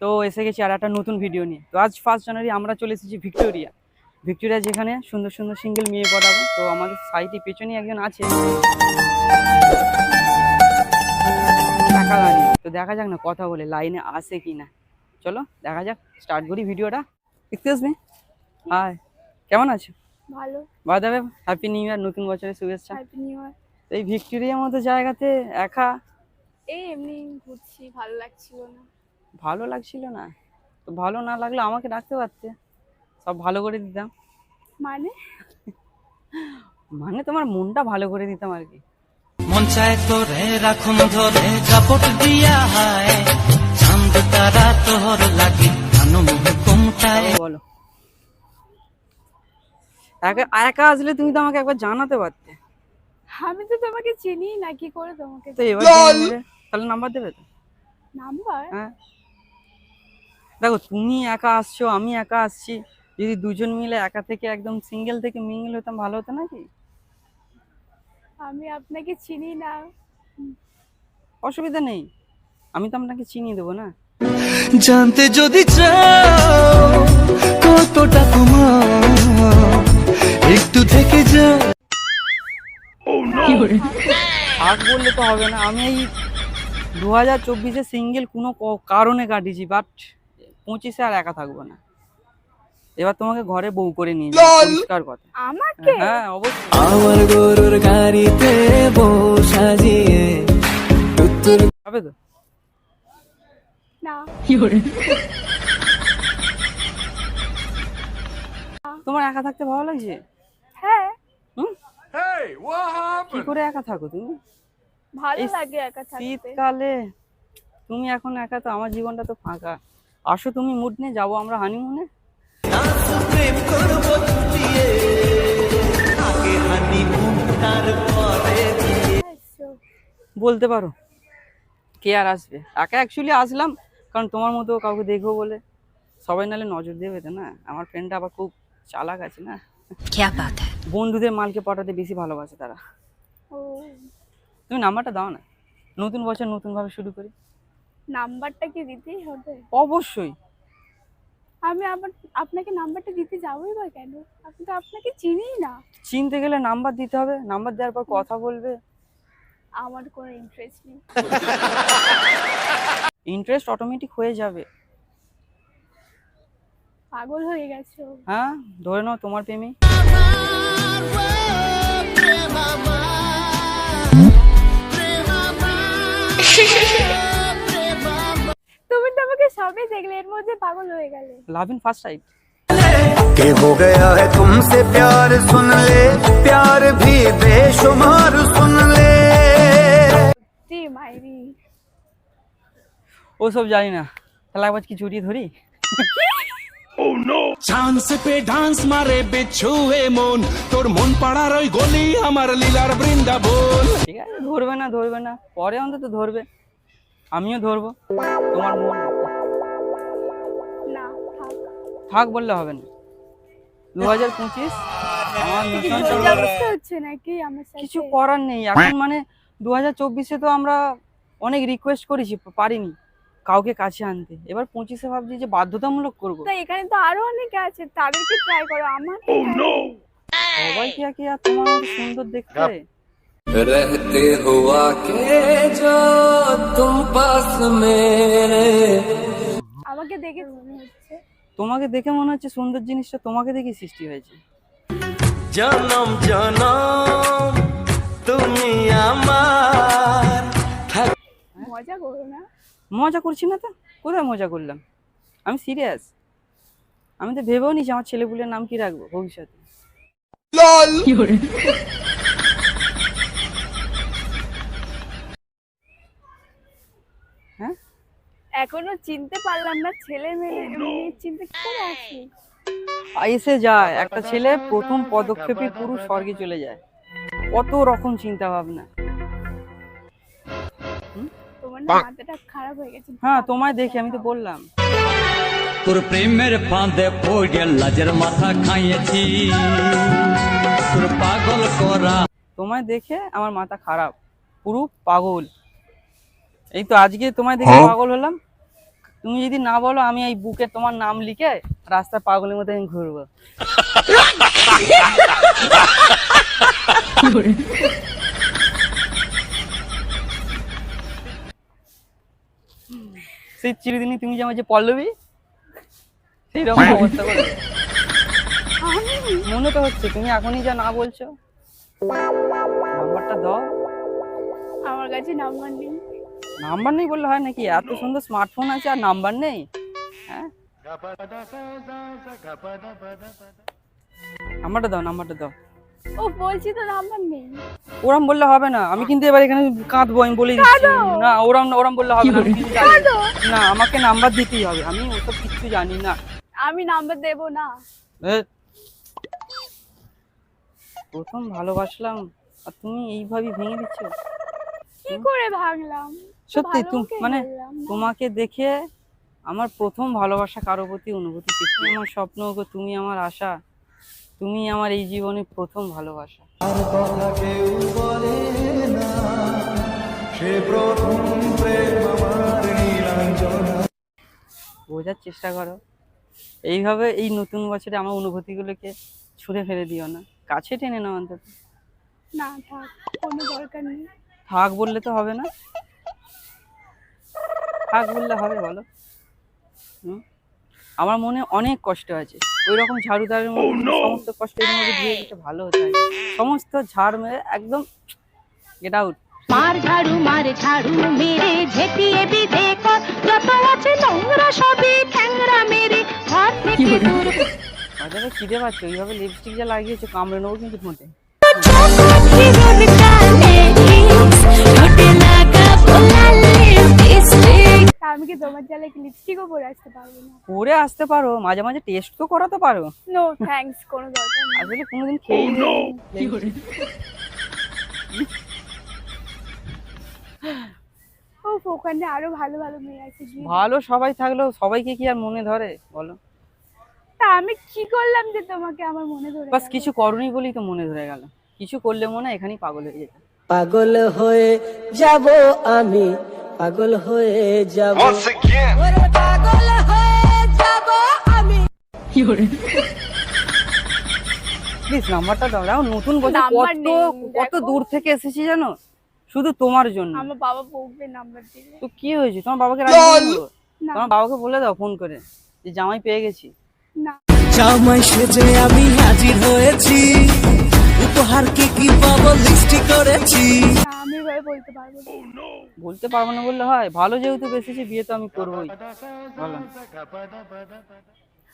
তো এসে গেছি আর একটা নতুন ভিডিও নিয়ে। তো আজ ফার্স্ট জানুয়ারি আমরা চলে এসেছি ভিক্টোরিয়া ভিক্টোরিয়া যেখানে সুন্দর সুন্দর সিঙ্গেল মেয়ে পড়াবো তো আমাদের সাইটে পেছনে একজন আছে। তো দেখা যাক না কথা বলে লাইনে আসে কি না চলো দেখা যাক স্টার্ট করি ভিডিওটা এক্সকিউজ মি হাই কেমন আছো? ভালো। By the happy new year নতুন বছরের শুভেচ্ছা। হ্যাপি নিউ ইয়ার এই ভিক্টোরিয়ার মতো জায়গাতে একা? এই এমনি ঘুরছি ভালো লাগছিল না। ভালো লাগছিল না। তো ভালো না লাগলে আমাকে ডাকতে পারতে। সব ভালো করে দিতাম। মানে? মানে তোমার মনটা ভালো করে দিতাম আর কি। মন চায় তোরে রাখুন ধরে জাপট দিয়া হায়। চাঁদ তারা তোর লাগি বলো। একা একা আসলে তুমি তো আমাকে একবার জানাতে পারতে। আমি তো তোমাকে চিনি না কি করে তোমাকে তো এবার তাহলে নাম্বার দেবে তো? নাম্বার হ্যাঁ। দেখো তুমি একা আসছো আমি একা আসছি। যদি দুজন মিলে একা থেকে একদম সিঙ্গেল থেকে মিঙ্গেল হতাম ভালো হতো নাকি? আমি আপনাকে চিনি না। অসুবিধা নেই। আমি তো আপনাকে চিনিয়ে দেবো না। জানতে যদি চাও কতটা তোমার একটু থেকে যা। থাক বললে তো হবে না। আমি এই দু হাজার চব্বিশে সিঙ্গেল কোনো ক- কারণে কাটিয়েছি বাট পঁচিশে আর একা থাকব না। এবার তোমাকে ঘরে বউ করে নিয়ে যাব, পরিষ্কার কথা। আমাকে? হ্যাঁ অবশ্যই। আমার গরুর গাড়িতে বউ সাজিয়ে হবে তো? না। তোমার একা থাকতে ভালো লাগছে? হ্যাঁ। হুম? কি করে একা থাকো তুমি? ভালো এই লাগে একা থাকতে। শীতকালে। তুমি এখন একা তো আমার জীবনটা তো ফাঁকা। আসো তুমি মুড নিয়ে যাব আমরা হানিমুনে বলতে পারো কে আর আসবে? একা অ্যাকচুয়ালি আসলাম কারণ তোমার মতো কাউকে দেখব বলে। সবাই নালে নজর দেবে তো না? আমার ফ্রেন্ডটা আবার খুব চালাক আছে না? বন্ধুদের মালকে পাঠাতে বেশি ভালোবাসে তারা। তুমি নাম্বারটা দাও না। নতুন বছর নতুনভাবে শুরু করি। নাম্বারটা কি দিতেই হবে? অবশ্যই। আমি আবার আপনাকে নাম্বারটা দিতে যাবোই বা কেন? আমি তো আপনাকে চিনিই না। চিনতে গেলে নাম্বার দিতে হবে। নাম্বার দেওয়ার পর কথা বলবে। আমার কোনো ইন্টারেস্ট নেই। ইন্টারেস্ট অটোমেটিক হয়ে যাবে। পাগল হয়ে গেছো। হ্যাঁ ধরে নাও তোমার প্রেমী। তো আমাকে সবে দেখলে এর মধ্যে পাগল হয়ে গেলে লাভ ইন ফার্স্ট সাইড के हो गया है तुमसे प्यार सुन ले प्यार भी बेशुमार सुन ले জি মাইরি ওসব জানি না তাহলে একবার কি জড়িয়ে ধরি চান্স পে ডান্স মারে বিচ্ছুয়ে মন তোর মন পাড়ার ওই গলি আমার লীলার বৃন্দাবন ঠিক আছে ধরবে না ধরবে না পরে অন্তত ধরবে আমিও ধরবো তোমার মন না থাক থাক বললে হবে না দু হাজার পঁচিশ আমার মিশন জোর চলবে। জবরদস্তি হচ্ছে নাকি আমার সাথে কিছু করার নেই এখন মানে দু হাজার চব্বিশে তো আমরা অনেক রিকোয়েস্ট করেছি পারিনি কাউকে কাছে আনতে এবার পঁচিশে ভাবছি যে বাধ্যতামূলক করবো তো এখানে তো আরো অনেকে আছে তাদেরকে ট্রাই করো আমার সবাই কি আর কি আর তোমার মতো সুন্দর দেখতে रहते हुआ के जो तुम पास मेरे আমাকে দেখে মনে হচ্ছে তোমাকে দেখে মনে হচ্ছে সুন্দর জিনিসটা তোমাকে দেখে সৃষ্টি হয়েছে। জনম জনম তুমি আমার। মজা করো না। মজা করছি না তো? কোথায় মজা করলাম? আমি সিরিয়াস আমি তো ভেবেও নিছি আমার ছেলেপুলের নাম কি রাখব ভবিষ্যতে। এখনও চিনতে পারলাম না ছেলে মেয়ে মেয়ের চিনতে কি করে আসি? এসে যায় একটা ছেলে প্রথম পদক্ষেপে পুরো স্বর্গে চলে যায়। কত রকম চিন্তা ভাবনা তোমার খারাপ হয়ে গেছে। হ্যাঁ তোমায় দেখি আমি তো বললাম। তোর প্রেমের ফাঁদে পড়ে লাজের মাথা খাইয়েছি। তোর পাগল করা। তোমায় দেখে আমার মাথা খারাপ। পুরো পাগল। এই তো আজকে তোমায় দেখে পাগল হলাম। তুমি যদি না বলো, আমি এই বুকে তোমার নাম লিখে রাস্তায় পাগলের মতো আমি ঘুরবো। সেই চিরদিনই তুমি যে আমার যে পল্লবী সেই রকম অবস্থা করে। মনে তো হচ্ছে, তুমি এখনই যা না বলছো। নাম্বারটা দাও। আমার কাছে নাম্বার নেই। নাম্বার নেই বললে হয় নাকি? এত সুন্দর স্মার্টফোন আছে আর নাম্বার নেই? হ্যাঁ? নাম্বারটা দাও নাম্বারটা দাও। ও বলছি তো নাম্বার নেই। ওরম বললে হবে না। আমি কিন্তু এবার এখানে কাঁদবো আমি বলে দিচ্ছি। না ওরম ওরম বললে হবে না। না। না আমাকে নাম্বার দিতেই হবে। আমি ওসব কিছু জানি না। আমি নাম্বার দেব না। প্রথম ভালোবাসলাম। আর তুমি এইভাবে ভেঙে দিচ্ছ? কি করে ভাঙলাম তো সত্যি মানে তোমাকে দেখে আমার প্রথম ভালোবাসা কারও প্রতি অনুভূতি সৃষ্টি। আমার স্বপ্ন গো তুমি আমার আশা তুমি আমার এই জীবনে প্রথম ভালোবাসা। আর কথা কেউ বলে না সে প্রথম প্রেম আমার নীলাঞ্জনা বোঝার চেষ্টা করো। এইভাবে এই নতুন বছরে আমার অনুভূতিগুলোকে ছুঁড়ে ফেলে দিও না। কাছে টেনে নাও অন্তত। না থাক কোনো দরকার নেই। থাক বললে তো হবে না। থাক বললে হবে বলো। হুম? আমার মনে অনেক কষ্ট আছে। ওই রকম ঝাড়ুদারের মধ্যে সমস্ত কষ্টের মধ্যে ধুয়ে দিতে ভালো হতে হয় সমস্ত ঝাড় মেরে একদম গেট আউট মার ঝাড়ু মার ঝাড়ু মেরে ঝেঁটিয়ে বিধে কর। যত আছে নোংরা সবই ঠ্যাংরা মেরে ঘর থেকে দূর। বাজারে খিদে পাচ্ছে ওইভাবে লিপস্টিক যা লাগিয়েছে কামড়ে নেব কিন্তু ঠোঁটে আমি কি তোমার জ্বালে কি লিপস্টিকও পরে আসতে পারব না? পরে আসতে পারো মাঝে মাঝে টেস্ট তো করাতে পারো। নো থ্যাঙ্কস কোনো দরকার নেই। আসলে কোনোদিন খেয়েই নেই। ও ওখানে আরও ভালো ভালো মেয়ে আছে ভালো সবাই থাকলেও সবাইকে কি আর মনে ধরে বলো? তা আমি কি করলাম যে তোমাকে আমার মনে ধরে বাস কিছু করনি বলেই তো মনে ধরে গেল। কিছু করলে মনে হয় এখানেই পাগল হয়ে যেত পাগল হয়ে যাব আমি পাগল হয়ে যাব। পাগল হয়ে যাব আমি। প্লিজ নাম্বারটা দাও। দেখো নতুন নাম্বার কত কত দূর থেকে এসেছি জানো? শুধু তোমার জন্য। আমার বাবা বকবে নাম্বার দিলে। তো কি হয়েছে? তোমার বাবাকে করে তোমার বাবাকে বলে দাও ফোন করে যে জামাই পেয়ে গেছি। না। জামাই সেজে আমি হাজির হয়েছি। উপহার কি কি পাবো লিস্টি করেছি? আমি এভাবে বলতে পারব না। বলতে পারব না বললে হয়। ভালো যেহেতু বেসেছি বিয়ে তো আমি করবোই। বলো।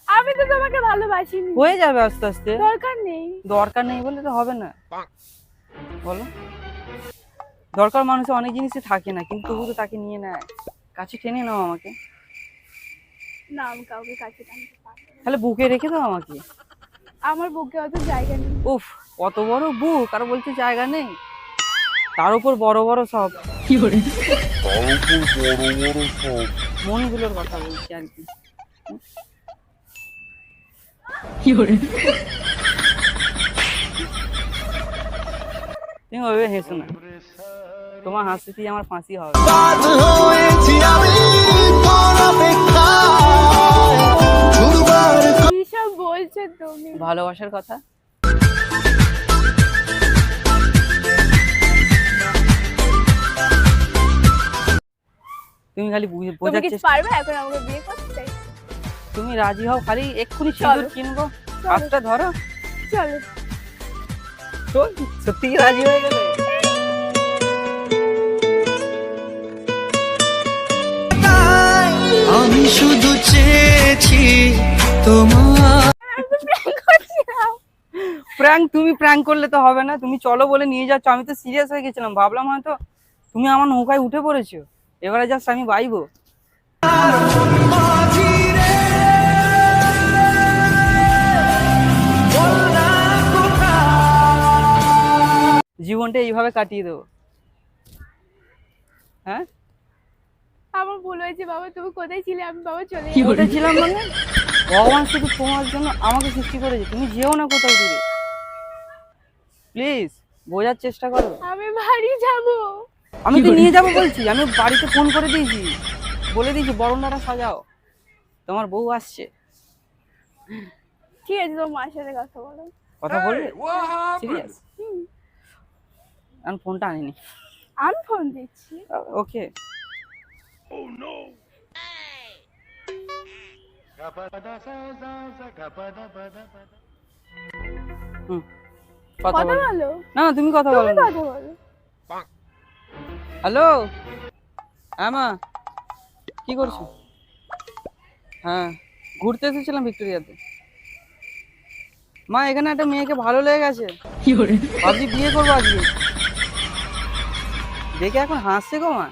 আমি তো তোমাকে ভালোবাসি হয়ে যাবে আস্তে আস্তে। দরকার নেই। দরকার নেই বলে তো হবে না। বলো। দরকার মানুষের অনেক জিনিসই থাকে না কিন্তু তবু তো তাকে নিয়ে নেয়। কাছে টেনে নাও আমাকে। না আমি কাউকে কাছে টানতে পারব তাহলে বুকে রেখে দাও আমাকে। আমার বুকে অত জায়গা নেই। উফ। কত বড় বুক আর বলছে জায়গা নেই। তার উপর বড় বড় সব। কি মনগুলোর কথা বলছি আর কি। তুমি ওইভাবে হেসো না। তোমার হাসিতেই আমার ফাঁসি হবে। হয়েছি আমি তুমি খালি বুঝে- বোঝার চেষ্টা পারবে? এখন আমাকে বিয়ে করতে তুমি রাজি হও খালি এক্ষুনি সিঁদুর কিনবো হাতটা ধরো। চলো। তো সত্যি রাজি হয়ে গেলে? আমি শুধু চেয়েছি তোমার প্র্যাঙ্ক তুমি প্র্যাঙ্ক করলে তো হবে না। তুমি চলো বলে নিয়ে যাচ্ছ। আমি তো সিরিয়াস হয়ে গেছিলাম। ভাবলাম হয়তো তুমি আমার নৌকায় উঠে পড়েছো। এবারে জাস্ট আমি বাইবো। জীবনটা এইভাবে কাটিয়ে দেবো। হ্যাঁ? আমার ভুল হয়েছে বাবা তুমি কোথায় ছিলে? আমি বাবা চলে ছিলাম মানে? ভগবান শুধু তোমার জন্য আমাকে সৃষ্টি করেছে। তুমি যেও না কোথাও দূরে। প্লিজ বোঝার চেষ্টা করো। আমি বাড়ি যাব। আমি তো নিয়ে যাব বলছি আমি বাড়িতে ফোন করে দিয়েছি। বলে দিয়েছি বরণদারা সাজাও। তোমার বউ আসছে। ঠিক আছে তোমার মায়ের সাথে কথা বলো? কথা বলবে সিরিয়াস আমি ফোনটা আনিনি। আমি ফোন দিচ্ছি। ওকে। হুম। কথা কথা বলো। বলো। না না তুমি কথা বলো। কথা বলো। হ্যালো? হ্যাঁ মা কি করছ? হ্যাঁ ঘুরতে এসেছিলাম ভিক্টোরিয়াতে। মা এখানে একটা মেয়েকে ভালো লেগে গেছে। ভাবছি বিয়ে করব আজকে। দেখে এখন হাসছে গো মা।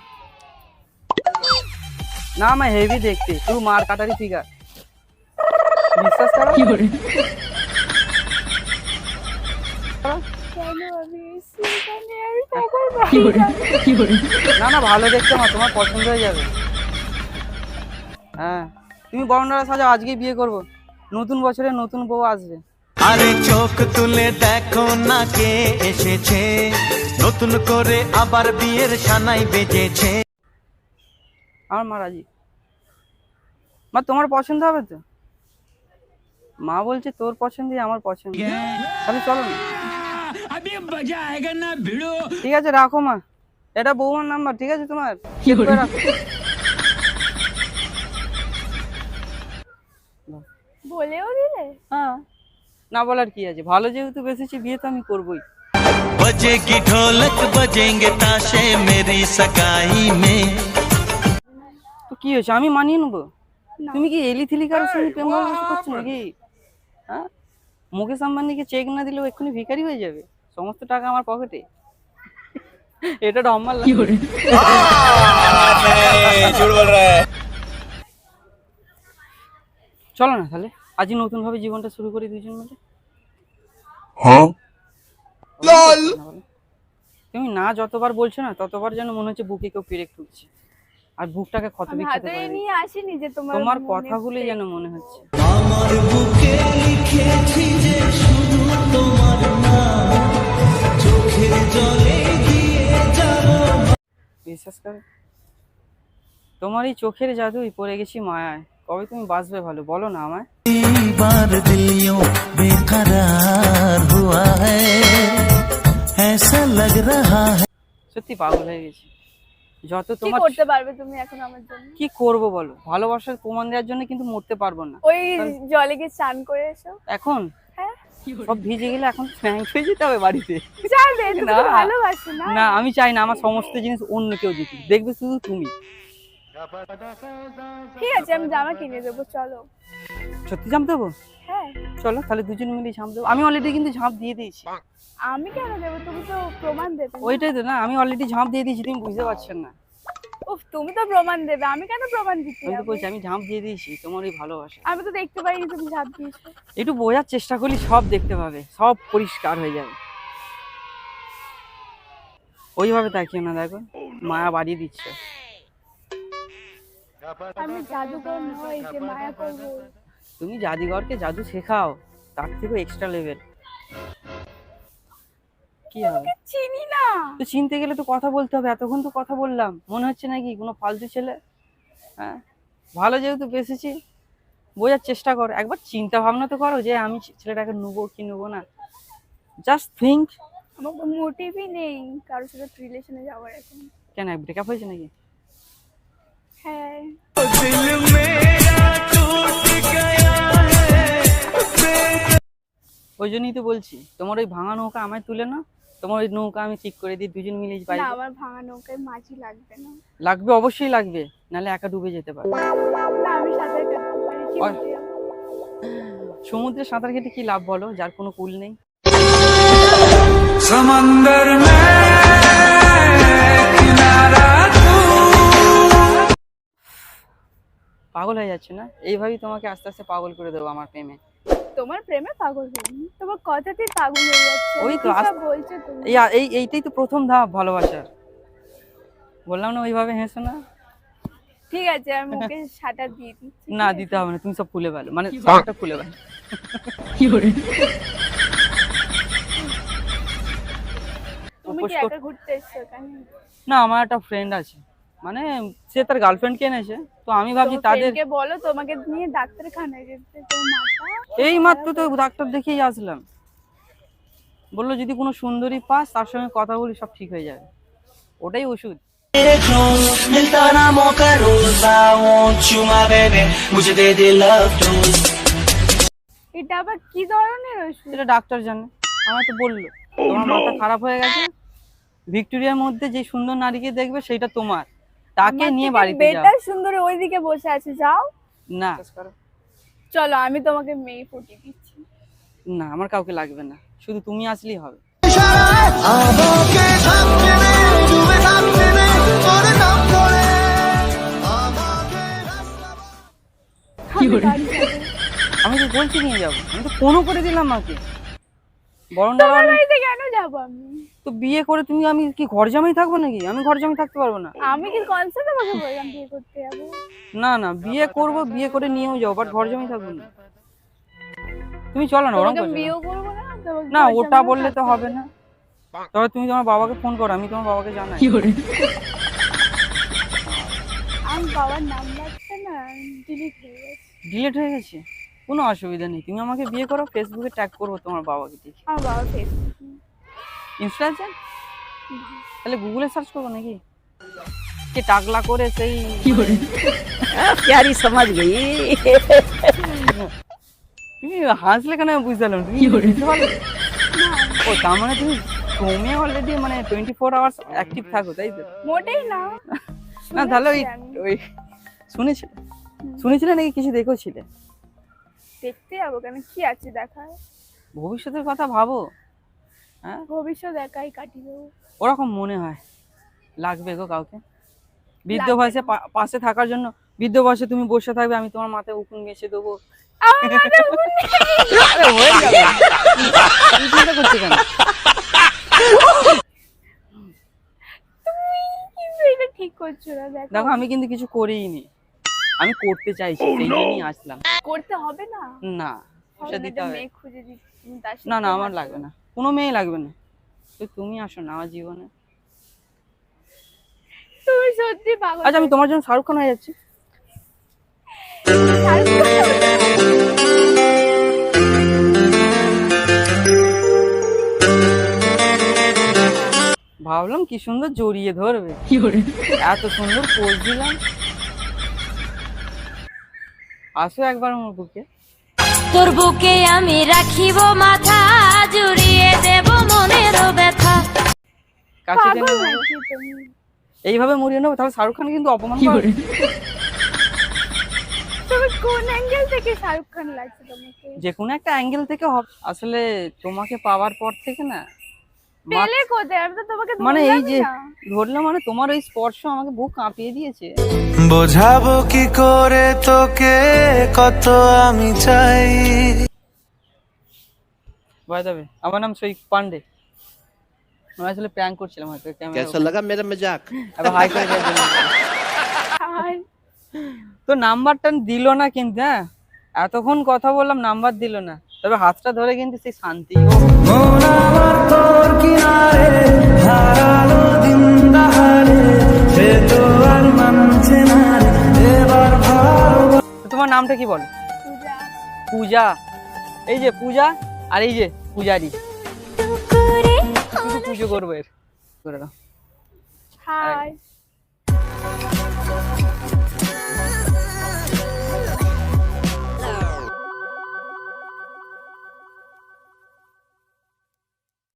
না মা হেভি দেখতে। শুধু মার কাটারি ফিগার বিশ্বাস করো কেন আমি এসেছি এখানে আমি কখন বাড়ি যাব? না না ভালো দেখতে তোমার পছন্দ হয়ে যাবে। হ্যাঁ তুমি বর্ণনা সাজাও আজকেই বিয়ে করব। নতুন বছরে নতুন বউ আসবে। আরে চোখ তুলে দেখো না কে এসেছে। নতুন করে আবার বিয়ের সানাই বেজেছে। আমার মা রাজি। মা তোমার পছন্দ হবে তো? মা বলছে তোর পছন্দই আমার পছন্দ। তাহলে চলো না। अभी मजा आएगा ना भिड़ो ঠিক আছে রাখো মা এটা বৌমার নাম্বার ঠিক আছে তোমার Save করে রাখো। বলেও দিলে হ্যাঁ না বলার কি আছে ভালো যেহেতু বেসেছি বিয়ে তো আমি করবোই बजेगी ढोलक बजेंगे ताशे मेरी सगाई में তো কি হয়েছে আমি মানিয়ে নেবো না। তুমি কি এলি থিলি কারোর সঙ্গে প্রেম ভালোবাসা করছো নাকি হ্যাঁ মুকেশ আম্বানিকে চেক না দিলেও এক্ষুনি ভিখারি হয়ে যাবে সমস্ত টাকা আমার পকেটে। এটা ডম্মার লাগে। চলো না তাহলে আজই নতুন ভাবে জীবনটা শুরু করি দুজন মিলে। বলো? তুমি না যতবার বলছো না ততবার যেন মনে হচ্ছে বুকে কেউ পেরেক ঠুকছে আর বুকটাকে ক্ষত আমি বিক্ষত করে নিয়ে আসিনি যে তোমার তোমার কথাগুলোই যেন মনে হচ্ছে। আমার বুকে লিখেছি যে শুধু তোমার নাম। চোখের জলে দিয়ে যাবো বিশ্বাস করে তোমার এই চোখের জাদুই পড়ে গেছি মায়ায় কবে তুমি বাঁচবে ভালো বলো না আমায় बार दिल यूं बेकरार हुआ है ऐसा लग रहा है সত্যি পাগল হয়ে গেছি যত কি তোমার করতে পারবে তুমি এখন আমার জন্য কি করব বলো ভালোবাসার প্রমাণ দেওয়ার জন্য কিন্তু মরতে পারবো না ওই জলে গিয়ে স্নান করে এসো এখন হ্যাঁ সব ভিজে গেলে এখন স্ন্যাঙ্ক হয়ে যেতে হবে বাড়িতে। না। আমি চাই না আমার সমস্ত জিনিস অন্য কেউ দিতে দেখবে শুধু তুমি। ঠিক আছে আমি জামা কিনে দেবো চলো। সত্যি দেবো? হ্যাঁ। চলো তাহলে দুজন মিলে ঝাঁপ দেবো। আমি অলরেডি কিন্তু ঝাঁপ দিয়ে দিয়েছি। আমি কেন দেবো? তুমি তো প্রমাণ দেবে। ওইটাই তো না আমি অলরেডি ঝাঁপ দিয়ে দিয়েছি তুমি বুঝতে পারছেন না। উফ তুমি তো প্রমাণ দেবে আমি কেন প্রমাণ দিতে আমি তো বলছি আমি ঝাঁপ দিয়ে দিয়েছি তোমার এই ভালোবাসা। আমি তো দেখতে পাইনি তুমি ঝাঁপ দিয়েছ। একটু বোঝার চেষ্টা করলে সব দেখতে পাবে সব পরিষ্কার হয়ে যাবে। ওইভাবে তাকিয়ে না দেখো মায়া বাড়িয়ে দিচ্ছে। আমি জাদুকর নই যে মায়া করব। তুমি জাদুঘরকে জাদু শেখাও তার থেকেও এক্সট্রা লেভেল হবে? চিনি না। তো চিনতে গেলে তো কথা বলতে হবে এতক্ষণ তো কথা বললাম। মনে হচ্ছে কোনো ফালতু ছেলে। হ্যাঁ? ভালো যেহেতু বেসেছি বোঝার চেষ্টা একবার চিন্তা ভাবনা তো করো যে আমি ছেলেটাকে কি না। জাস্ট থিঙ্ক আমার নেই কারোর রিলেশনে এখন। কেন হয়েছে নাকি? হ্যাঁ। ওই জন্যই তো বলছি তোমার ওই ভাঙা নৌকা আমায় তুলে না তোমার ওই নৌকা আমি ঠিক করে দিই দুজন মিলে আমার ভাঙা নৌকায় মাঝি লাগবে না। লাগবে অবশ্যই লাগবে নালে একা ডুবে যেতে পারে। সমুদ্রে সাঁতার কেটে কি লাভ বলো? যার কোনো কুল নেই। পাগল হয়ে যাচ্ছে না? এইভাবেই তোমাকে আস্তে আস্তে পাগল করে দেবো আমার প্রেমে। তোমার প্রেমে পাগল হইনি তোমার কথাতেই পাগল হয়ে যাচ্ছে। ওই তো আস- বলছো তুমি? এই এই এইটাই তো প্রথম ধাপ ভালোবাসার বললাম না ওইভাবে হেসো না। ঠিক আছে আমি মুখে সাঁটার দিয়ে দিচ্ছি না দিতে হবে না তুমি সব খুলে ফেলো। মানে সবটা খুলে ফেলো। তুমি কি উপোস কর- একা ঘুরতে এসছো এখানে? না আমার একটা ফ্রেন্ড আছে। মানে সে তার গার্লফ্রেন্ড কে এনেছে। তো আমি ভাবছি তাদের বলো তোমাকে নিয়ে ডাক্তারখানায় এই মাত্র তো ডাক্তার দেখেই আসলাম। বলল যদি কোনো সুন্দরী পাস তার সঙ্গে কথা বলি সব ঠিক হয়ে যাবে। ওটাই ওষুধ। এটা আবার কি ধরনের ওষুধ? এটা ডাক্তার জানে। আমার তো বলল তোমার মাথা খারাপ হয়ে গেছে। ভিক্টোরিয়ার মধ্যে যে সুন্দর নারীকে দেখবে সেটা তোমার। তাকে নিয়ে বাড়িতে যাও। বেটার সুন্দর ওইদিকে বসে আছে যাও। না। চলো আমি তোমাকে মেয়ে ফুটিয়ে দিচ্ছি। না আমার কাউকে লাগবে না। শুধু তুমি আসলেই হবে। আমাকে আমি তো বলছি নিয়ে যাব। আমি তো ফোনও করে দিলাম মাকে। বরং কেন যাব আমি? তো বিয়ে করে তুমি আমি কি ঘর জামাই থাকব নাকি? আমি ঘর জামাই থাকতে পারব না। আমি কি কনসেপ্ট তোমাকে বললাম বিয়ে করতে যাব? না না বিয়ে করব বিয়ে করে নিয়েও যাও বাট ঘর জামাই থাকব না। তুমি চলো না ওরকম বিয়েও করব না না ওটা বললে তো হবে না। তবে তুমি তোমার বাবাকে ফোন করো আমি তোমার বাবাকে জানাই। আমার বাবার নাম্বারটা না ডিলিট হয়ে গেছে। ডিলেট হয়ে গেছে? কোনো অসুবিধা নেই। তুমি আমাকে বিয়ে করো ফেসবুকে ট্যাগ করব তোমার বাবাকে দেখি। আমার বাবা ফেসবুক ইনফ্লুয়েন্সার তাহলে গুগলে সার্চ করব নাকি? কে টাকলা করে সেই কি করে প্যারি সমাজ গই তুমি হাসলে কেন বুঝতে না। কি তুমি ও তার মানে তুমি ঘুমিয়ে অলরেডি মানে টোয়েন্টি ফোর আওয়ার্স অ্যাক্টিভ থাকো তাই তো? মোটেই না। না তাহলে ওই ওই শুনেছিলে? শুনেছিলে নাকি কিছু দেখেছিলে? দেখতে যাব কেন? কি আছে দেখায় ভবিষ্যতের কথা ভাবো। হ্যাঁ? ভবিষ্যৎ একাই কাটিয়ে দেবো ওরকম মনে হয়। লাগবে গো কাউকে। বৃদ্ধ বয়সে পাশে থাকার জন্য বৃদ্ধ বয়সে তুমি বসে থাকবে আমি তোমার মাথায় উকুন গেছে দেবো। দেখো। দেখো আমি কিন্তু কিছু করিনি আমি করতে চাইছি সেই জন্যই আসলাম। করতে হবে না? না না আমার লাগবে না। কোনো মেয়ে লাগবে না। তো তুমি আসো না আমার জীবনে। তুমি সত্যি পাগল। আচ্ছা আমি তোমার জন্য শাহরুখ খান হয়ে যাচ্ছি। ভাবলাম কি সুন্দর জড়িয়ে ধরবে। এত সুন্দর পোজ দিলাম। আসো একবার আমার বুকে। তোর বুকে আমি রাখিব মাথা জুড়িয়ে দেব মনের ব্যথা। কাছে টেনে নেব। এইভাবে মরিয়ে নেব তাহলে শাহরুখ খান কিন্তু অপমান করে তুমি কোন অ্যাঙ্গেল থেকে শাহরুখ খান লাগছে তোমাকে? যে কোনো একটা অ্যাঙ্গেল থেকে হবে আসলে তোমাকে পাওয়ার পর থেকে না পেলে কোথায় আমি তো তোমাকে মানে এই ধরলামই যে না। ধরলাম মানে তোমার ওই স্পর্শ আমাকে বুক কাঁপিয়ে দিয়েছে বোঝাবো কি করে তোকে কত আমি চাই বাই যাবে আমার নাম সৈক পান্ডে আমি আসলে প্র্যাঙ্ক করছিলাম হয়তো ক্যামেরা लगा मेरा मजाक এবার হাই করে দেওয়ার জন্য। আর তো নাম্বারটা দিল না কিন্তু হ্যাঁ এতক্ষণ কথা বললাম নাম্বার দিল না তবে হাতটা ধরে কিন্তু সেই শান্তি তোমার নামটা কি বল? পূজা। পূজা। এই যে পূজা আর এই যে পূজারি। পুজো করব এর। করে দাও। হাই।